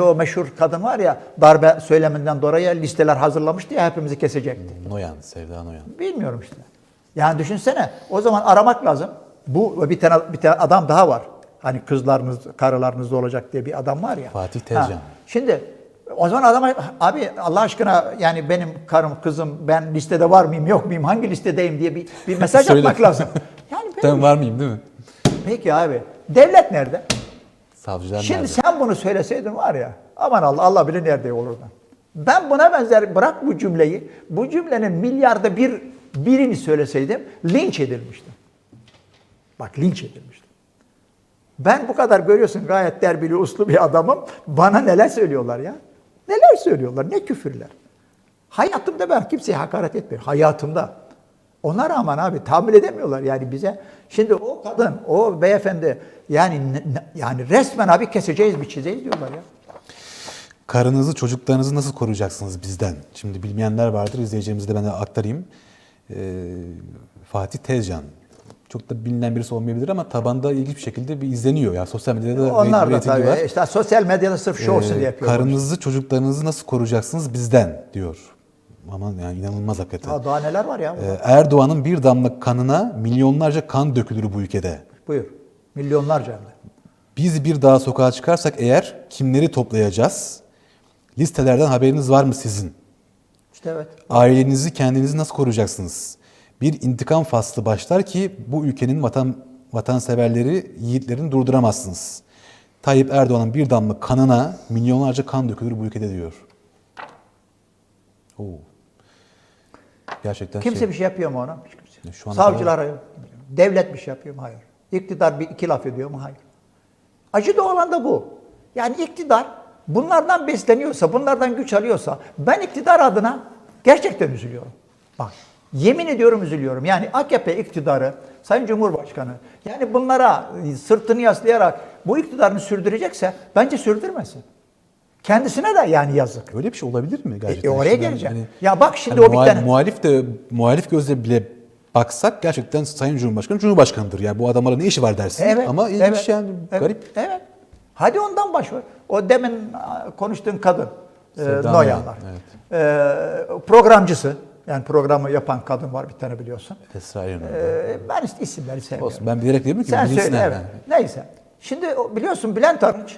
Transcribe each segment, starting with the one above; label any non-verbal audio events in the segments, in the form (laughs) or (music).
O meşhur kadın var ya darbe söyleminden dolayı listeler hazırlamıştı ya hepimizi kesecekti. Noyan, Sevda Noyan. Bilmiyorum işte. Yani düşünsene o zaman aramak lazım. Bu bir tane bir tane adam daha var. Hani kızlarınız, karılarınız olacak diye bir adam var ya. Fatih Tezcan. Ha, Şimdi o zaman adama abi Allah aşkına yani benim karım, kızım ben listede var mıyım, yok muyum, hangi listedeyim diye bir, bir mesaj (laughs) atmak lazım. Yani (laughs) Ben var mıyım değil mi? Peki abi. Devlet nerede? Savcılar Şimdi nerede? sen bunu söyleseydin var ya, aman Allah, Allah bilir nerede olurdu. Ben buna benzer, bırak bu cümleyi, bu cümlenin milyarda bir birini söyleseydim, linç edilmiştim. Bak linç edilmiştim. Ben bu kadar görüyorsun gayet terbiyeli, uslu bir adamım. Bana neler söylüyorlar ya? Neler söylüyorlar, ne küfürler. Hayatımda ben kimseye hakaret etmiyorum. Hayatımda. Ona rağmen abi tahammül edemiyorlar yani bize. Şimdi o kadın, o beyefendi yani yani resmen abi keseceğiz, biçeceğiz diyorlar ya. Karınızı, çocuklarınızı nasıl koruyacaksınız bizden? Şimdi bilmeyenler vardır, izleyeceğimizi de ben de aktarayım. Ee, Fatih Tezcan. Çok da bilinen birisi olmayabilir ama tabanda ilginç bir şekilde bir izleniyor. Ya sosyal medyada da Onlar da tabii var. işte sosyal medyada sırf şov olsun Ee, diye yapıyorlar. karınızı, çocuklarınızı nasıl koruyacaksınız bizden diyor. Aman yani inanılmaz hakikaten. Ya daha neler var ya? Ee, Erdoğan'ın bir damla kanına milyonlarca kan dökülür bu ülkede. Buyur. Milyonlarca hem de. Biz bir daha sokağa çıkarsak eğer kimleri toplayacağız? Listelerden haberiniz var mı sizin? İşte evet. Ailenizi, kendinizi nasıl koruyacaksınız? Bir intikam faslı başlar ki bu ülkenin vatan vatanseverleri, yiğitlerini durduramazsınız. Tayyip Erdoğan'ın bir damla kanına milyonlarca kan dökülür bu ülkede diyor. Oo. Gerçekten Kimse şey, bir şey yapıyor mu ona? Hiç kimse. Şu Savcılar hayır. Devlet bir şey yapıyor mu? Hayır. İktidar bir iki laf ediyor mu? Hayır. Acı da olan da bu. Yani iktidar bunlardan besleniyorsa, bunlardan güç alıyorsa ben iktidar adına gerçekten üzülüyorum. Bak yemin ediyorum üzülüyorum. Yani AKP iktidarı, Sayın Cumhurbaşkanı yani bunlara sırtını yaslayarak bu iktidarını sürdürecekse bence sürdürmesin. Kendisine de yani yazık. Öyle bir şey olabilir mi E, oraya geleceğim. hani- ya bak şimdi Hani o bir tane. Muhalif de muhalif gözle bile baksak gerçekten Sayın Cumhurbaşkanı Cumhurbaşkanıdır. Yani bu adamlara ne işi var dersin. Evet. Ama ilginç evet, yani evet, garip. Evet. Hadi ondan başla. O demin konuştuğun kadın e, Noyanlar. Noyan, E, programcısı. Yani programı yapan kadın var bir tane biliyorsun. Esra Erol. E, ben işte isimleri sevmiyorum. Olsun ben bilerek mi ki? Sen söyle evet. yani. Neyse. Şimdi biliyorsun Bülent Arınç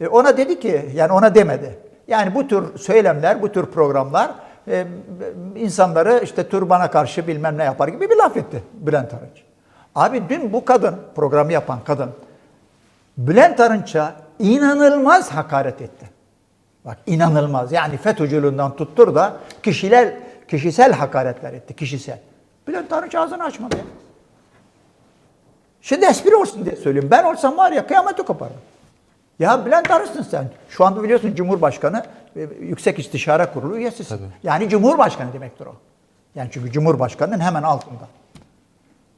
e, ona dedi ki yani ona demedi. Yani bu tür söylemler, bu tür programlar e, insanları işte turbana karşı bilmem ne yapar gibi bir laf etti Bülent Arınç. Abi dün bu kadın, programı yapan kadın Bülent Arınç'a inanılmaz hakaret etti. Bak inanılmaz. Yani FETÖ'cülüğünden tuttur da kişiler kişisel hakaretler etti. Kişisel. Bülent Arınç ağzını açmadı. Şimdi espri olsun diye söylüyorum. Ben olsam var ya kıyameti koparım. Ya Bülent Arınç'sın sen. Şu anda biliyorsun Cumhurbaşkanı e, Yüksek İstişare Kurulu üyesisin. Tabii. Yani Cumhurbaşkanı demektir o. Yani çünkü Cumhurbaşkanının hemen altında.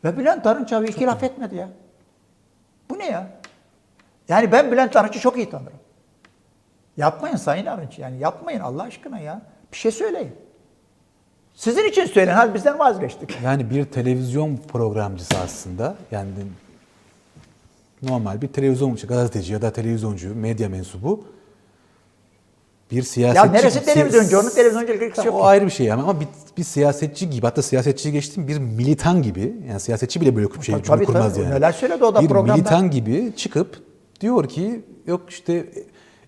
Ve Bülent Arınç abi iki laf etmedi ya. Bu ne ya? Yani ben Bülent Arınç'ı çok iyi tanırım. Yapmayın Sayın Arınç yani yapmayın Allah aşkına ya. Bir şey söyleyin. Sizin için söyleyin. Hadi bizden vazgeçtik. Yani bir televizyon programcısı aslında. Yani normal bir televizyon gazeteci ya da televizyoncu, medya mensubu bir siyasetçi. Ya neresi televizyoncu? Onun televizyonculuk ilgisi yok O ayrı bir şey ama, ama bir, bir siyasetçi gibi hatta siyasetçi geçtim bir militan gibi yani siyasetçi bile böyle bir şey Tabii, cümle tabii. kurmaz yani. Neler söyledi o da bir programda. militan gibi çıkıp diyor ki yok işte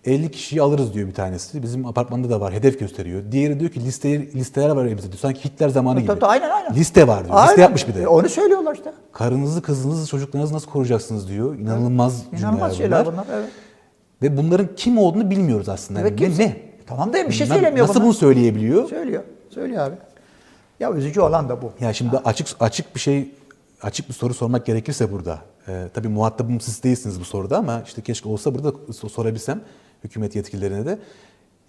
50 kişiyi alırız diyor bir tanesi. Bizim apartmanda da var. Hedef gösteriyor. Diğeri diyor ki liste, listeler var elimizde diyor. Sanki Hitler zamanı gibi. Tabii, tabii, aynen, aynen. Liste var diyor. Aynen. Liste yapmış bir de. E, Onu söylüyorlar işte. Karınızı, kızınızı, çocuklarınızı nasıl koruyacaksınız diyor. İnanılmaz İnanılmaz cümleler şeyler bunlar. bunlar. Evet. Ve bunların kim olduğunu bilmiyoruz aslında. Evet, ne, kimse- ne? Tamam da bir şey söylemiyor Nasıl bunlar. bunu söyleyebiliyor? Söylüyor. Söylüyor abi. Ya üzücü olan da bu. Ya şimdi açık açık bir şey açık bir soru sormak gerekirse burada. E, tabii muhatabım siz değilsiniz bu soruda ama işte keşke olsa burada so- sorabilsem hükümet yetkililerine de.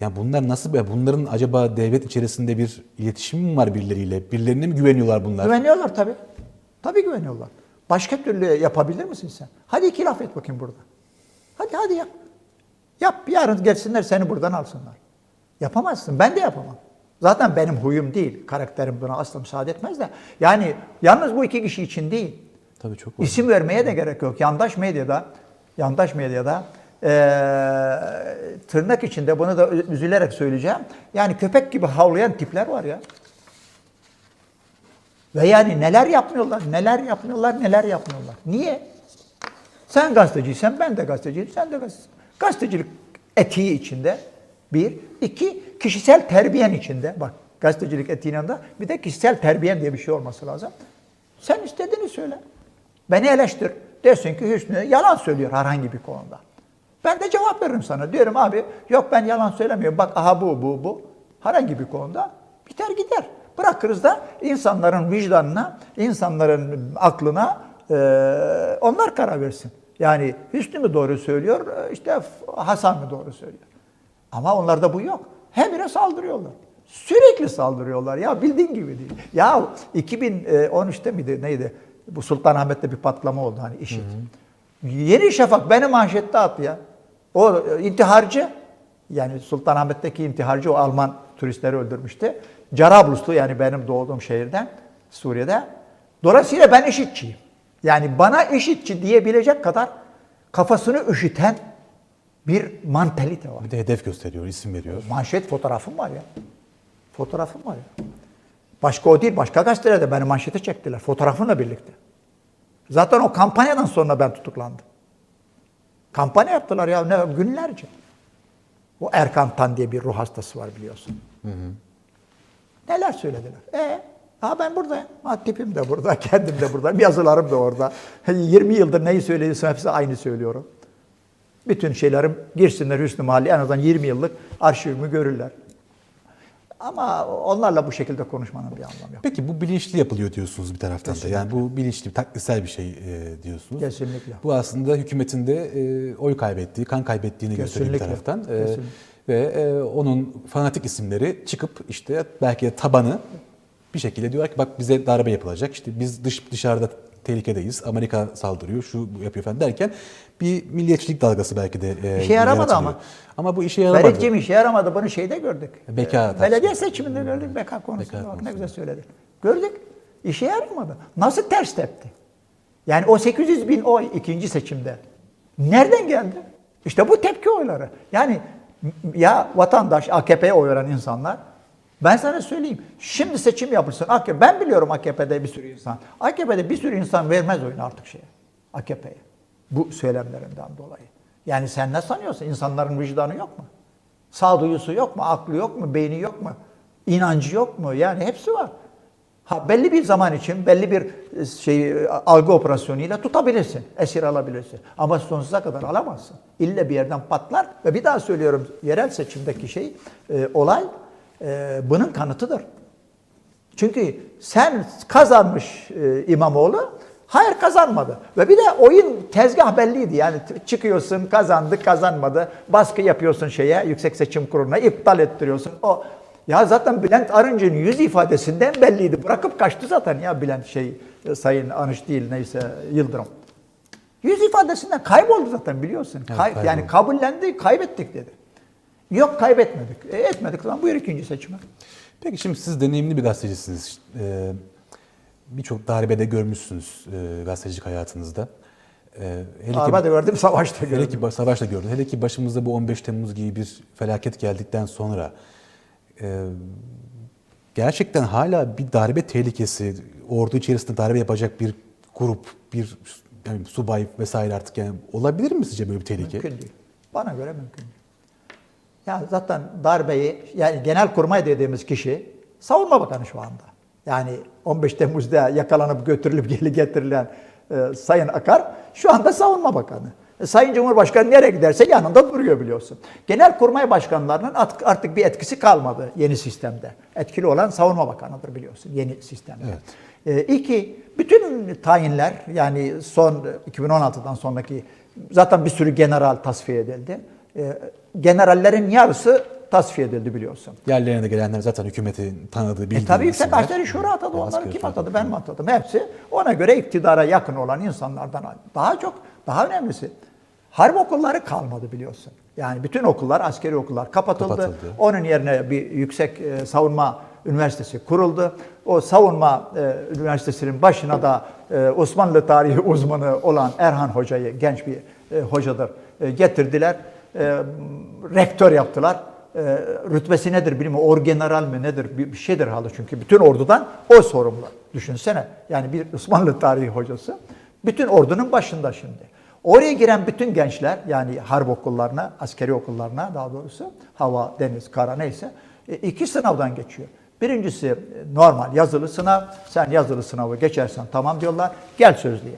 Ya bunlar nasıl ya bunların acaba devlet içerisinde bir iletişim mi var birileriyle? Birilerine mi güveniyorlar bunlar? Güveniyorlar tabii. Tabii güveniyorlar. Başka türlü yapabilir misin sen? Hadi iki laf et bakayım burada. Hadi hadi yap. Yap yarın gelsinler seni buradan alsınlar. Yapamazsın. Ben de yapamam. Zaten benim huyum değil. Karakterim buna asla müsaade etmez de. Yani yalnız bu iki kişi için değil. Tabii çok var. İsim vermeye de gerek yok. Yandaş medyada, yandaş medyada tırnak içinde bunu da üzülerek söyleyeceğim. Yani köpek gibi havlayan tipler var ya. Ve yani neler yapmıyorlar, neler yapmıyorlar, neler yapmıyorlar. Niye? Sen gazeteciysen ben de gazeteciyim, sen de gazetecisin. Gazetecilik etiği içinde bir. iki kişisel terbiyen içinde. Bak gazetecilik etiğinin yanında bir de kişisel terbiyen diye bir şey olması lazım. Sen istediğini söyle. Beni eleştir. Dersin ki Hüsnü yalan söylüyor herhangi bir konuda. Ben de cevap veririm sana. Diyorum abi yok ben yalan söylemiyorum. Bak aha bu bu bu. Herhangi bir konuda biter gider. Bırakırız da insanların vicdanına, insanların aklına e, onlar karar versin. Yani Hüsnü mü doğru söylüyor, e, işte Hasan mı doğru söylüyor. Ama onlarda bu yok. Hebire saldırıyorlar. Sürekli saldırıyorlar ya bildiğin gibi değil. Ya 2013'te miydi neydi? Bu Sultanahmet'te bir patlama oldu hani işit. Yeni Şafak beni manşette attı ya. O e, intiharcı yani Sultanahmet'teki intiharcı o Alman turistleri öldürmüştü. Carabluslu yani benim doğduğum şehirden Suriye'de. Dolayısıyla ben işitçiyim. Yani bana işitçi diyebilecek kadar kafasını üşüten bir mantalite var. Bir de hedef gösteriyor, isim veriyor. Manşet fotoğrafım var ya. Fotoğrafım var ya. Başka o değil, başka gazetelerde beni manşete çektiler. Fotoğrafımla birlikte. Zaten o kampanyadan sonra ben tutuklandım. Kampanya yaptılar ya ne günlerce. O Erkan Tan diye bir ruh hastası var biliyorsun. Neler söylediler. E ha ben buradayım. Ha, tipim de burada, (laughs) kendim de buradayım. Yazılarım da orada. 20 yıldır neyi söylediysem hepsi aynı söylüyorum. Bütün şeylerim girsinler Hüsnü Mahalli en azından 20 yıllık arşivimi görürler. Ama onlarla bu şekilde konuşmanın bir anlamı yok. Peki bu bilinçli yapılıyor diyorsunuz bir taraftan da. Yani bu bilinçli, taktiksel bir şey e, diyorsunuz. Kesinlikle. Bu aslında hükümetin de e, oy kaybettiği, kan kaybettiğini gösteriyor bir Kesinlikle. taraftan. E, Kesinlikle. ve e, onun fanatik isimleri çıkıp işte belki de tabanı bir şekilde diyorlar ki bak bize darbe yapılacak. İşte biz dış dışarıda tehlikedeyiz. Amerika saldırıyor, şu yapıyor falan derken bir milliyetçilik dalgası belki de e, İşe yaramadı ama. Ama bu işe yaramadı. Ferit'ciğim işe yaramadı. Bunu şeyde gördük. Beka Ee, Belediye seçiminde gördük. Beka konusunda. Beka Bak ne konusunda. güzel söyledin. Gördük. İşe yaramadı. Nasıl ters tepti? Yani o 800 bin oy ikinci seçimde nereden geldi? İşte bu tepki oyları. Yani ya vatandaş AKP'ye oy veren insanlar ben sana söyleyeyim. Şimdi seçim yapılsın. AKP, ben biliyorum AKP'de bir sürü insan. AKP'de bir sürü insan vermez oyunu artık şeye. AKP'ye. Bu söylemlerinden dolayı. Yani sen ne sanıyorsun? İnsanların vicdanı yok mu? Sağduyusu yok mu? Aklı yok mu? Beyni yok mu? İnancı yok mu? Yani hepsi var. Ha belli bir zaman için belli bir e, şey e, algı operasyonuyla tutabilirsin, esir alabilirsin. Ama sonsuza kadar alamazsın. İlle bir yerden patlar ve bir daha söylüyorum yerel seçimdeki şey e, olay e, bunun kanıtıdır. Çünkü sen kazanmış e, İmamoğlu, hayır kazanmadı. Ve bir de oyun tezgah belliydi. Yani çıkıyorsun kazandı kazanmadı. Baskı yapıyorsun şeye Yüksek Seçim Kurulu'na iptal ettiriyorsun. O ya zaten Bülent Arınç'ın yüz ifadesinden belliydi. Bırakıp kaçtı zaten ya Bülent şey e, Sayın Arınç değil neyse Yıldırım. Yüz ifadesinden kayboldu zaten biliyorsun. Evet, Kay- kayboldu. yani kabullendi, kaybettik dedi. Yok kaybetmedik. E, etmedik zaman buyur ikinci seçime. Peki şimdi siz deneyimli bir gazetecisiniz. Ee, Birçok darbede görmüşsünüz e, gazetecilik hayatınızda. Ee, hele ki- Darbe de gördüm, savaşta Hele gördüm. ki ba- savaşla gördün. Hele ki başımızda bu 15 Temmuz gibi bir felaket geldikten sonra e, gerçekten hala bir darbe tehlikesi, ordu içerisinde darbe yapacak bir grup, bir yani subay vesaire artık yani olabilir mi sizce böyle bir tehlike? Mümkün değil. Bana göre mümkün değil. Ya zaten darbeyi, yani genelkurmay dediğimiz kişi savunma bakanı şu anda. Yani 15 Temmuz'da yakalanıp götürülüp (laughs) geri getirilen e, Sayın Akar şu anda savunma bakanı. E, Sayın Cumhurbaşkanı nereye giderse yanında duruyor biliyorsun. Genelkurmay başkanlarının artık bir etkisi kalmadı yeni sistemde. Etkili olan savunma bakanıdır biliyorsun yeni sistemde. E, iki, bütün tayinler yani son 2016'dan sonraki zaten bir sürü general tasfiye edildi. E, generallerin yarısı tasfiye edildi biliyorsun. Yerlerine de gelenler zaten hükümetin tanıdığı, bildiği E tabii Yüksek. Askeri Şura atadı. E, Onları kim atadı? Ben mi atadım? Hepsi ona göre iktidara yakın olan insanlardan. Daha çok, daha önemlisi harp okulları kalmadı biliyorsun. Yani bütün okullar, askeri okullar kapatıldı. Kapatıldı. Onun yerine bir yüksek e, savunma üniversitesi kuruldu. O savunma e, üniversitesinin başına da e, Osmanlı tarihi (laughs) uzmanı olan Erhan Hoca'yı genç bir e, hocadır. E, getirdiler, e, rektör yaptılar. E, rütbesi nedir bilmiyorum. Orgeneral mi nedir bir, bir şeydir halı çünkü bütün ordudan o sorumlu. Düşünsene yani bir Osmanlı tarihi hocası bütün ordunun başında şimdi. Oraya giren bütün gençler yani harp okullarına, askeri okullarına daha doğrusu hava, deniz, kara neyse e, iki sınavdan geçiyor. Birincisi e, normal yazılı sınav. Sen yazılı sınavı geçersen tamam diyorlar. Gel sözlüye.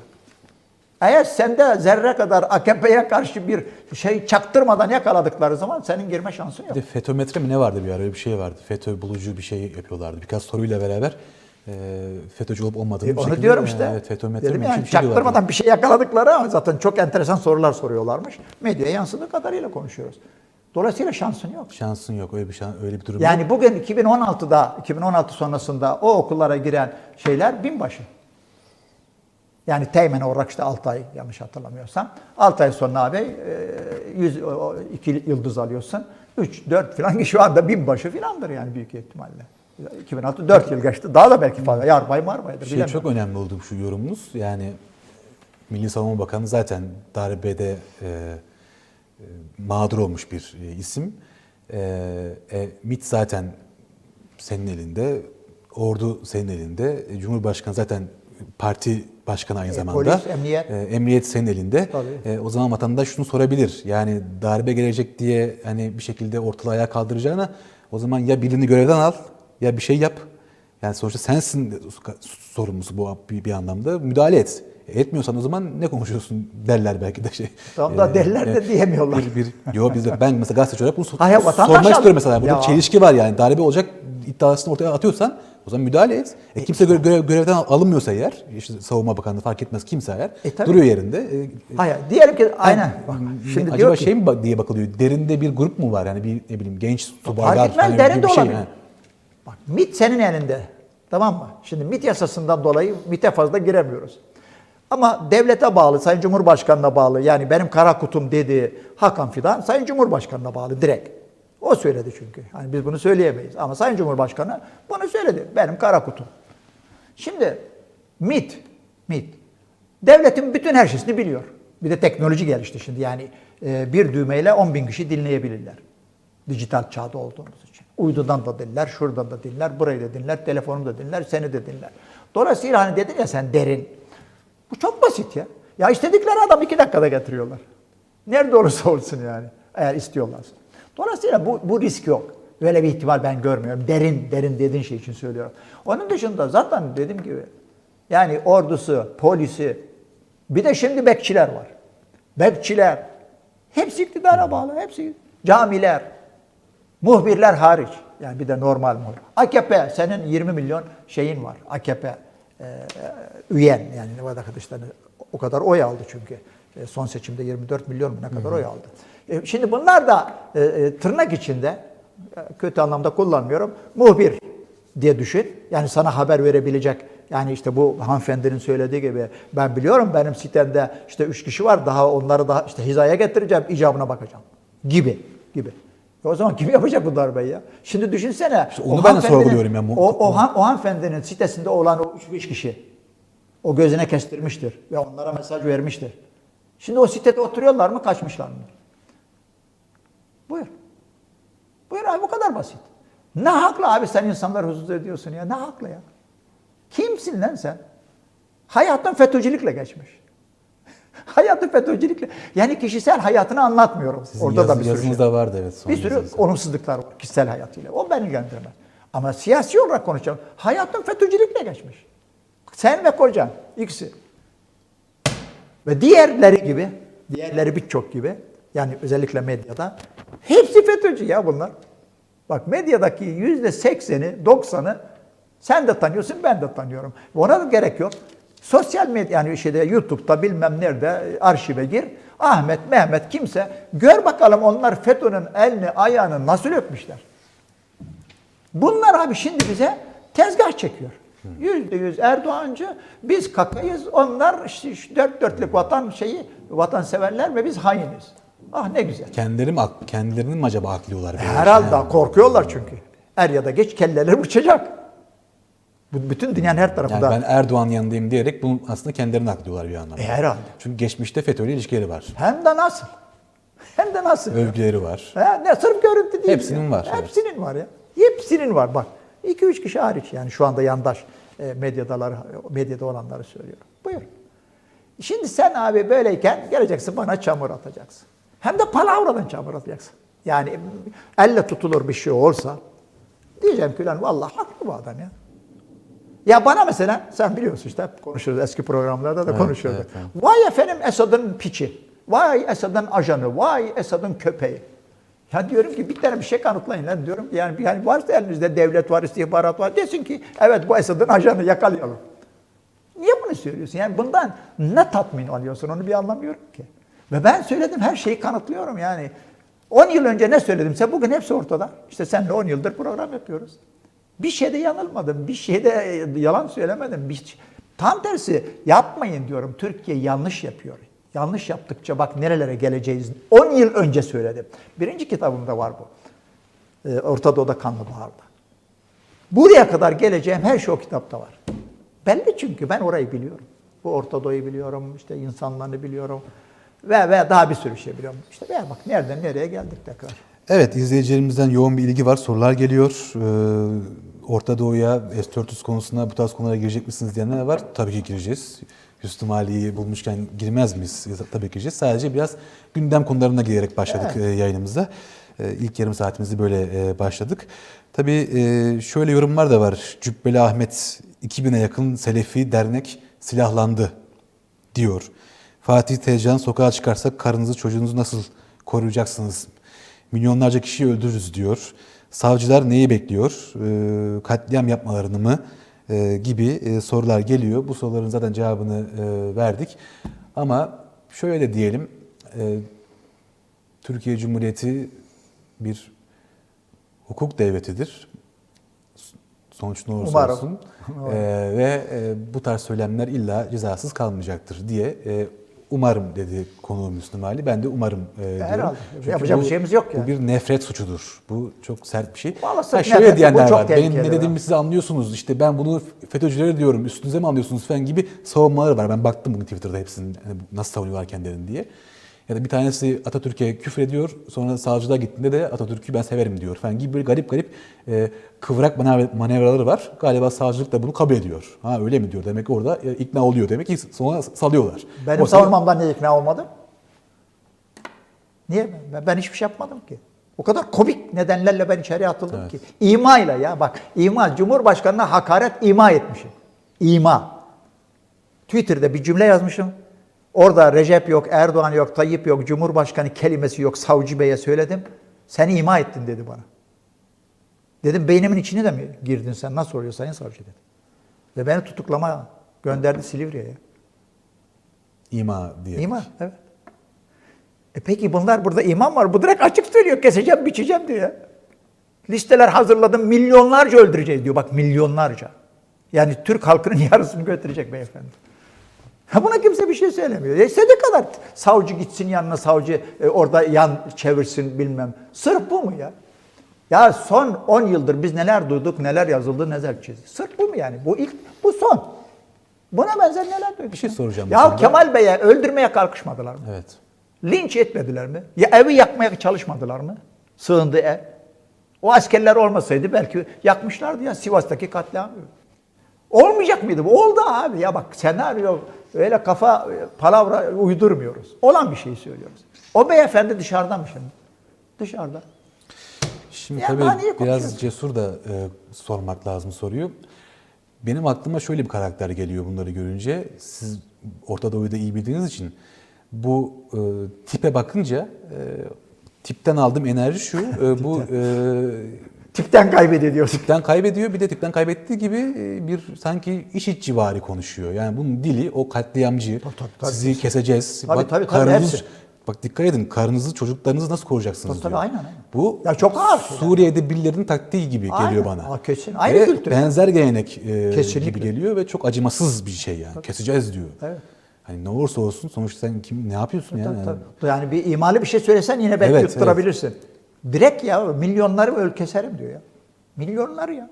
Eğer sende zerre kadar AKP'ye karşı bir şey çaktırmadan yakaladıkları zaman senin girme şansın yok. Bir de FETÖmetre mi ne vardı bir ara öyle bir şey vardı. FETÖ bulucu bir şey yapıyorlardı. Birkaç soruyla beraber e, FETÖ'cü olup olmadığını E, onu diyorum işte. Evet, FETÖmetre Dedim mi? yani, Bir şey diyorlardı. çaktırmadan bir şey yakaladıkları ama zaten çok enteresan sorular soruyorlarmış. Medyaya yansıdığı kadarıyla konuşuyoruz. Dolayısıyla şansın yok. Şansın yok öyle bir şan, öyle bir durum yok. Yani bugün 2016'da, 2016 sonrasında o okullara giren şeyler binbaşı. Yani teğmen olarak işte 6 ay yanlış hatırlamıyorsam. 6 ay sonra abi 100, 2 yıldız alıyorsun. 3, 4 falan şu anda binbaşı falandır yani büyük ihtimalle. 2006 4 yıl geçti. Daha da belki fazla. Yarbay marbaydır. şey bilemiyorum. çok önemli oldu şu yorumunuz. Yani Milli Savunma Bakanı zaten darbede e, e, mağdur olmuş bir e, isim. E, e, MİT zaten senin elinde, ordu senin elinde, e, Cumhurbaşkanı zaten parti başkanı aynı E, zamanda. polis, emniyet. E, emniyet senin elinde. Tabii. E, o zaman vatandaş şunu sorabilir. Yani darbe gelecek diye hani bir şekilde ortalığı ayağa kaldıracağına o zaman ya birini görevden al ya bir şey yap. Yani sonuçta sensin sorumlusu bu bir, bir anlamda. Müdahale et. E, etmiyorsan o zaman ne konuşuyorsun derler belki de şey. Tam da E, derler de e, diyemiyorlar. Bir, bir, yo biz de ben mesela gazeteci olarak bunu so- Ha ya, vatandaş sormak istiyorum mesela. Burada Ya. çelişki var yani. Darbe olacak iddiasını ortaya atıyorsan o zaman müdahale et. E, kimse göre- görev, görevden alınmıyorsa eğer, işte savunma bakanlığı fark etmez kimse eğer, E, tabii. duruyor yerinde. E, Hayır, diyelim ki aynen. Bak, Şimdi acaba diyor ki, şey mi diye bakılıyor? Derinde bir grup mu var? Yani bir ne bileyim genç subaylar Fark etmez, falan derinde şey. olabilir. ha. Bak MIT senin elinde. Tamam mı? Şimdi MIT yasasından dolayı MIT'e fazla giremiyoruz. Ama devlete bağlı, Sayın Cumhurbaşkanı'na bağlı. Yani benim kara kutum dediği Hakan Fidan Sayın Cumhurbaşkanı'na bağlı direkt. O söyledi çünkü. Hani biz bunu söyleyemeyiz. Ama Sayın Cumhurbaşkanı bunu söyledi. Benim kara kutum. Şimdi MIT, MIT devletin bütün her şeyini biliyor. Bir de teknoloji gelişti şimdi. Yani e, bir düğmeyle 10 bin kişi dinleyebilirler. Dijital çağda olduğumuz için. Uydudan da dinler, şuradan da dinler, burayı da dinler, telefonu da dinler, seni de dinler. Dolayısıyla hani dedin ya sen derin. Bu çok basit ya. Ya istedikleri adam iki dakikada getiriyorlar. Nerede olursa olsun yani. Eğer istiyorlarsa. Dolayısıyla bu, bu risk yok. Öyle bir ihtimal ben görmüyorum. Derin, derin dediğin şey için söylüyorum. Onun dışında zaten dediğim gibi yani ordusu, polisi, bir de şimdi bekçiler var. Bekçiler. Hepsi iktidara bağlı. Hepsi. Camiler. Muhbirler hariç. Yani bir de normal muhbir. AKP senin 20 milyon şeyin var. AKP e, e, üyen yani Nevada arkadaşları o kadar oy aldı çünkü. E, son seçimde 24 milyon mu ne kadar oy aldı. E, şimdi bunlar da e, e, tırnak içinde kötü anlamda kullanmıyorum. Muhbir diye düşün. Yani sana haber verebilecek yani işte bu hanımefendinin söylediği gibi ben biliyorum benim sitemde işte üç kişi var daha onları da işte hizaya getireceğim icabına bakacağım gibi gibi. E o zaman kim yapacak bu darbeyi ya? Şimdi düşünsene. İşte onu ben de sorguluyorum ya. O, o, han- o hanımefendinin sitesinde olan o üç, üç kişi o gözüne kestirmiştir ve onlara mesaj vermiştir. Şimdi o sitede oturuyorlar mı kaçmışlar mı? Buyur. Buyur abi bu kadar basit. Ne hakla abi sen insanları huzursuz ediyorsun ya? Ne hakla ya? Kimsin lan sen? Hayatın FETÖ'cülükle geçmiş. (laughs) Hayatın FETÖ'cülükle. Yani kişisel hayatını anlatmıyorum. Sizin Orada yazı- da bir sürü şey. yazınızda vardı evet. son Bir sürü yazınızda. olumsuzluklar var kişisel hayatıyla. O beni ilgilendirmez. Ama siyasi olarak konuşacağım. Hayatın FETÖ'cülükle geçmiş. Sen ve kocan ikisi. Ve diğerleri gibi, diğerleri birçok gibi, yani özellikle medyada, hepsi FETÖ'cü ya bunlar. Bak medyadaki yüzde sekseni, doksanı sen de tanıyorsun, ben de tanıyorum. Ona da gerek yok. Sosyal medya, yani şeyde YouTube'da bilmem nerede arşive gir. Ahmet, Mehmet kimse gör bakalım onlar FETÖ'nün elini, ayağını nasıl öpmüşler. Bunlar abi şimdi bize tezgah çekiyor. Yüzde yüz Erdoğancı, biz kakayız, onlar işte dört dörtlük vatan şeyi, vatanseverler ve biz hainiz. Ah ne güzel. Kendileri mi, kendilerinin mi acaba aklıyorlar? böyle? Herhalde Ha. korkuyorlar çünkü. Er ya da geç kelleleri uçacak. Bu bütün dünyanın her Yani tarafında. ben Erdoğan yanındayım diyerek bunu aslında kendilerini haklıyorlar bir anlamda. E, herhalde. Çünkü geçmişte FETÖ'yle ilişkileri var. Hem de nasıl? Hem de nasıl? Övgüleri var. Ha, ne sırf görüntü değil. Hepsinin ya. var, evet. Hepsinin var ya. Hepsinin var bak. 2-3 kişi hariç yani şu anda yandaş e, medyadalar, medyada olanları söylüyorum. Buyur. Şimdi sen abi böyleyken geleceksin bana çamur atacaksın. Hem de palavradan çamur atacaksın. Yani elle tutulur bir şey olsa diyeceğim ki lan vallahi haklı bu adam ya. Ya bana mesela sen biliyorsun işte hep konuşuruz eski programlarda da Evet, konuşurduk. evet, evet. Vay efendim Esad'ın piçi. Vay Esad'ın ajanı. Vay Esad'ın köpeği. Ya diyorum ki bir tane bir şey kanıtlayın lan diyorum. Yani, yani varsa elinizde devlet var, istihbarat var. Desin ki evet bu Esad'ın ajanı yakalayalım. Niye bunu söylüyorsun? Yani bundan ne tatmin alıyorsun onu bir anlamıyorum ki. Ve ben söyledim her şeyi kanıtlıyorum yani. 10 yıl önce ne söyledimse bugün hepsi ortada. İşte seninle 10 yıldır program yapıyoruz. Bir şeyde yanılmadım, bir şeyde yalan söylemedim. Bir, tam tersi yapmayın diyorum. Türkiye yanlış yapıyor. Yanlış yaptıkça bak nerelere geleceğiz. 10 yıl önce söyledim. Birinci kitabımda var bu. Ee, Orta Doğu'da Kanlı Bahar'da. Buraya kadar geleceğim her şey o kitapta var. Belli çünkü ben orayı biliyorum. Bu Orta Doğu'yu biliyorum, işte insanlarını biliyorum ve ve daha bir sürü şey biliyorum. İşte ve bak nereden nereye geldik tekrar. Evet izleyicilerimizden yoğun bir ilgi var. Sorular geliyor. Ee, Orta Doğu'ya, S-400 konusuna bu tarz konulara girecek misiniz diyenler var. Tabii ki gireceğiz. Hüsnü Mali'yi bulmuşken girmez miyiz? Tabii ki gireceğiz. Sadece biraz gündem konularına girerek başladık Evet. e, yayınımıza. E, İlk yarım saatimizi böyle e, başladık. Tabii şöyle yorumlar da var. Cübbeli Ahmet 2000'e yakın Selefi dernek silahlandı diyor. Fatih Tezcan sokağa çıkarsak karınızı çocuğunuzu nasıl koruyacaksınız? Milyonlarca kişiyi öldürürüz diyor. Savcılar neyi bekliyor? Ee, katliam yapmalarını mı? Ee, gibi e, sorular geliyor. Bu soruların zaten cevabını e, verdik. Ama şöyle diyelim. e, Türkiye Cumhuriyeti bir hukuk devletidir. Sonuç ne olursa Umarım. olsun. (laughs) Ee, ve e, bu tarz söylemler illa cezasız kalmayacaktır diye e, umarım dedi konuğum Müslüm Ali. Ben de umarım e, diyorum. herhalde. Çünkü Yapacak bu- bir şeyimiz yok Bu yani. bir nefret suçudur. Bu çok sert bir şey. Vallahi Ha, şöyle nefret, bu diyenler var. Benim ne dediğimi siz anlıyorsunuz. İşte ben bunu FETÖ'cülere diyorum. Üstünüze mi anlıyorsunuz falan gibi savunmaları var. Ben baktım bugün Twitter'da hepsinin hani nasıl savunuyorlar kendilerini diye. Ya da bir tanesi Atatürk'e küfür ediyor. Sonra savcılığa gittiğinde de Atatürk'ü ben severim diyor falan gibi böyle garip garip e, kıvrak manevra- manevraları var. Galiba savcılık da bunu kabul ediyor. Ha öyle mi diyor. Demek ki orada e, ikna oluyor. Demek ki sonra salıyorlar. Benim Oysa- savunmamdan niye ikna olmadım? Niye? Ben, ben hiçbir şey yapmadım ki. O kadar komik nedenlerle ben içeriye atıldım ki. İma ile ya bak ima Cumhurbaşkanı'na hakaret ima etmişim. İma. Twitter'da bir cümle yazmışım. Orada Recep yok, Erdoğan yok, Tayyip yok, Cumhurbaşkanı kelimesi yok. Savcı Bey'e söyledim. Sen ima ettin dedi bana. Dedim beynimin içine de mi girdin sen? Nasıl oluyor sayın savcı dedi. Ve beni tutuklama gönderdi Silivri'ye. İma diye. İman, evet. E peki bunlar burada imam var. Bu direkt açık söylüyor. Keseceğim, biçeceğim diyor. Listeler hazırladım. Milyonlarca öldüreceğiz diyor. Bak milyonlarca. Yani Türk halkının (laughs) yarısını götürecek beyefendi. Ha buna kimse bir şey söylemiyor. E istediği kadar savcı gitsin yanına savcı e, orada yan çevirsin bilmem. Sırf bu mu ya? Ya son 10 yıldır biz neler duyduk, neler yazıldı, neler çizdi. Sırf bu mu yani? Bu ilk, bu son. Buna benzer neler duyduk? Bir şey soracağım Ya konuda. Kemal Bey'e öldürmeye kalkışmadılar mı? Evet. Linç etmediler mi? Ya evi yakmaya çalışmadılar mı? Sığındı ev. O askerler olmasaydı belki yakmışlardı ya Sivas'taki katliamı. Olmayacak mıydı bu? Oldu abi. Ya bak senaryo öyle kafa palavra uydurmuyoruz. Olan bir şeyi söylüyoruz. O beyefendi dışarıda mı şimdi? Dışarıda. Şimdi Ya tabii biraz cesur da e, sormak lazım soruyu. Benim aklıma şöyle bir karakter geliyor bunları görünce. Siz Orta Doğu'yu da iyi bildiğiniz için bu e, tipe bakınca e, tipten aldığım enerji şu. e, bu (laughs) e, Tipten kaybediyor diyorsun. tipten kaybediyor. Bir de tipten kaybettiği gibi e, bir sanki iş civarı konuşuyor. Yani bunun dili o katliamcı. Tabii, tabii, tabii. sizi keseceğiz. Tabii, Bak, tabii, tabii, hepsi. Bak dikkat edin karnınızı çocuklarınızı nasıl koruyacaksınız Tabii, tabii, diyor. aynen, aynen. Bu Ya çok ağır. Suriye'de birilerinin taktiği gibi Aynen. geliyor bana. Aa, kesin. Aynı Ve kültür. benzer gelenek e, Kesinlikle. gibi geliyor ve çok acımasız bir şey yani. Keseceğiz diyor. Evet. Hani ne olursa olsun sonuçta sen kim ne yapıyorsun yani? Tabii, tabii. Yani bir imalı bir şey söylesen yine belki Evet, yutturabilirsin. Direkt ya milyonları öl keserim diyor ya. Milyonları ya.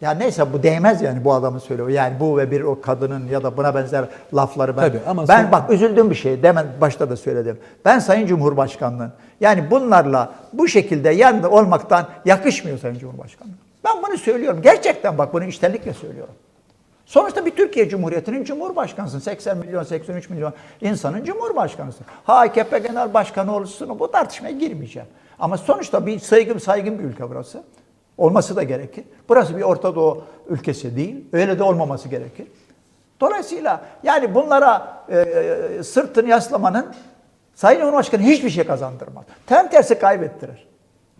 Ya neyse bu değmez yani bu adamın söylüyor. Yani bu ve bir o kadının ya da buna benzer lafları ben Tabii ama ben son- bak üzüldüğüm bir şey. Demen başta da söyledim. Ben Sayın Cumhurbaşkanı'nın yani bunlarla bu şekilde yanında olmaktan yakışmıyor Sayın Cumhurbaşkanı. Ben bunu söylüyorum. Gerçekten bak bunu içtenlikle söylüyorum. Sonuçta bir Türkiye Cumhuriyeti'nin Cumhurbaşkanısın. 80 milyon, 83 milyon insanın Cumhurbaşkanısın. Ha AKP Genel Başkanı olursun bu tartışmaya girmeyeceğim. Ama sonuçta bir saygın saygın bir ülke burası. Olması da gerekir. Burası bir Orta Doğu ülkesi değil. Öyle de olmaması gerekir. Dolayısıyla yani bunlara e, e, sırtını yaslamanın Sayın Cumhurbaşkanı hiçbir şey kazandırmaz. Tam tersi kaybettirir.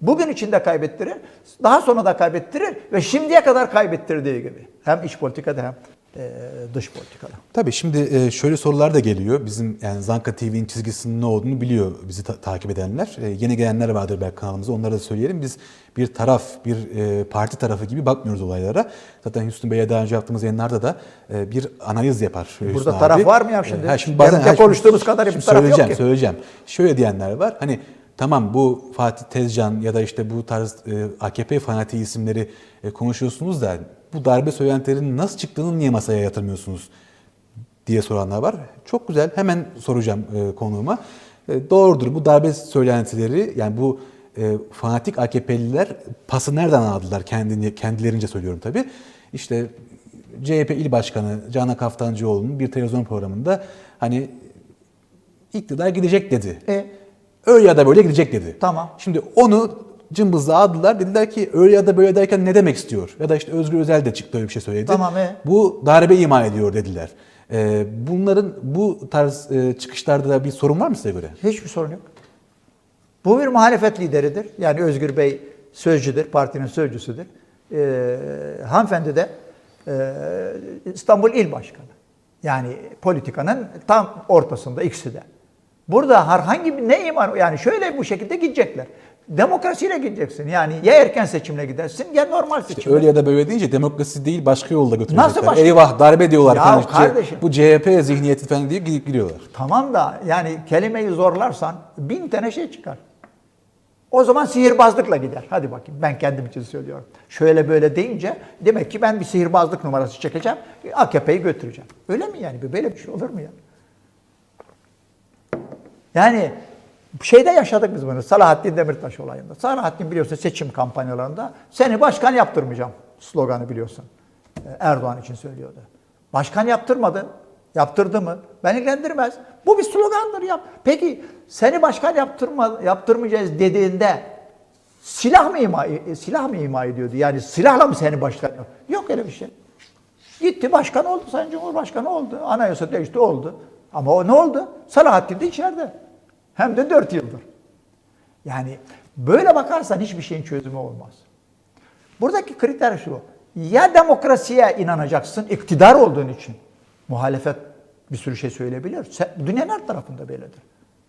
Bugün içinde kaybettirir, daha sonra da kaybettirir ve şimdiye kadar kaybettirdiği gibi. Hem iç politikada hem e, dış politikada. Tabii şimdi e, şöyle sorular da geliyor. Bizim yani Zanka TV'nin çizgisinin ne olduğunu biliyor bizi ta- takip edenler. E, Yeni gelenler vardır belki kanalımıza onlara da söyleyelim. Biz bir taraf, bir parti tarafı gibi bakmıyoruz olaylara. Zaten Hüsnü Bey'e daha önce yaptığımız yayınlarda da bir analiz yapar. Hüsnü Burada abi. taraf var mı ya şimdi? Ha, şimdi bazen, ha, şimdi- konuştuğumuz kadar bir taraf yok söyleyeceğim, ki. söyleyeceğim. Şöyle diyenler var. Hani tamam bu Fatih Tezcan ya da işte bu tarz e, AKP fanatiği isimleri e, konuşuyorsunuz da bu darbe söylentilerinin nasıl çıktığını niye masaya yatırmıyorsunuz diye soranlar var. Çok güzel. Hemen soracağım e, konuğuma. E, doğrudur. Bu darbe söylentileri yani bu e, fanatik AKP'liler pası nereden aldılar kendini kendilerince söylüyorum tabii. İşte CHP İl Başkanı Canan Kaftancıoğlu'nun bir televizyon programında hani iktidar gidecek dedi. E? Öyle ya da böyle gidecek dedi. Tamam. Şimdi onu cımbızla aldılar. Dediler ki öyle ya da böyle derken ne demek istiyor? Ya da işte Özgür Özel de çıktı öyle bir şey söyledi. Tamam, e? Bu darbe ima ediyor dediler. Ee, bunların bu tarz e, çıkışlarda da bir sorun var mı size göre? Hiçbir sorun yok. Bu bir muhalefet lideridir. Yani Özgür Bey sözcüdür, partinin sözcüsüdür. Ee, hanımefendi de e, İstanbul İl Başkanı. Yani politikanın tam ortasında ikisi de. Burada herhangi bir ne iman yani şöyle bu şekilde gidecekler. Demokrasiyle gideceksin. Yani ya erken seçimle gidersin ya normal seçimle. Öyle ya da böyle deyince demokrasi değil başka yolda götürecekler. Nasıl başka- Eyvah darbe diyorlar Ya falan. İşte kardeşim. Bu CHP zihniyeti falan diye gidip gidiyorlar. Tamam da yani kelimeyi zorlarsan bin tane şey çıkar. O zaman sihirbazlıkla gider. Hadi bakayım ben kendim için söylüyorum. Şöyle böyle deyince demek ki ben bir sihirbazlık numarası çekeceğim. AKP'yi götüreceğim. Öyle mi yani? Böyle bir şey olur mu ya? Yani şeyde yaşadık biz bunu. Salahattin Demirtaş olayında. Salahattin biliyorsun seçim kampanyalarında seni başkan yaptırmayacağım sloganı biliyorsun. Ee, Erdoğan için söylüyordu. Başkan yaptırmadın. Yaptırdı mı? Beni ilgilendirmez. Bu bir slogandır ya. Peki seni başkan yaptırma, yaptırmayacağız dediğinde silah mı ima, e, silah mı ima ediyordu? Yani silahla mı seni başkan yap? Yok öyle bir şey. Gitti başkan oldu, Sayın Cumhurbaşkanı oldu. Anayasa değişti oldu. Ama o ne oldu? Salahattin de içeride. Hem de dört yıldır. Yani böyle bakarsan hiçbir şeyin çözümü olmaz. Buradaki kriter şu. Ya demokrasiye inanacaksın iktidar olduğun için. Muhalefet bir sürü şey söyleyebilir. Dünyanın her tarafında böyledir.